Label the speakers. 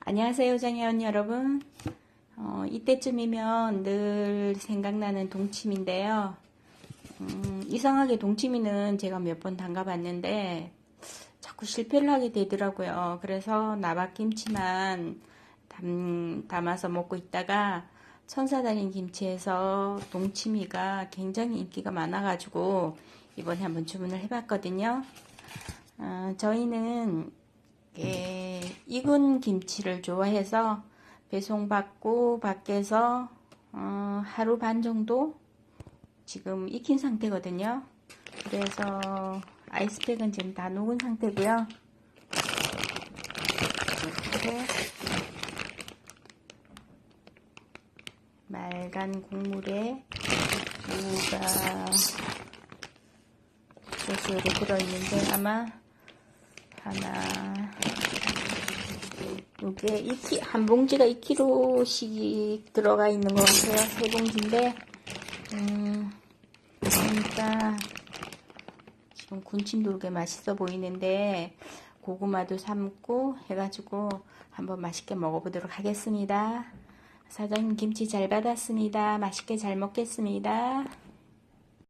Speaker 1: 안녕하세요, 장혜원 여러분. 어, 이때쯤이면 늘 생각나는 동치미인데요. 음, 이상하게 동치미는 제가 몇 번 담가봤는데 자꾸 실패를 하게 되더라고요. 그래서 나박김치만 담, 담아서 먹고 있다가 천사달인 김치에서 동치미가 굉장히 인기가 많아가지고 이번에 한번 주문을 해봤거든요. 어, 저희는 예, 익은 김치를 좋아해서 배송받고 밖에서 어, 하루 반 정도 지금 익힌 상태거든요. 그래서 아이스팩은 지금 다 녹은 상태고요. 이렇게 맑은 국물에 무가 소스로 들어있는데 아마 하나 이게 2키, 한 봉지가 2kg씩 들어가 있는 것 같아요. 세 봉지인데 음, 그러니까 지금 군침 돌게 맛있어 보이는데 고구마도 삶고 해가지고 한번 맛있게 먹어보도록 하겠습니다. 사장님 김치 잘 받았습니다. 맛있게 잘 먹겠습니다.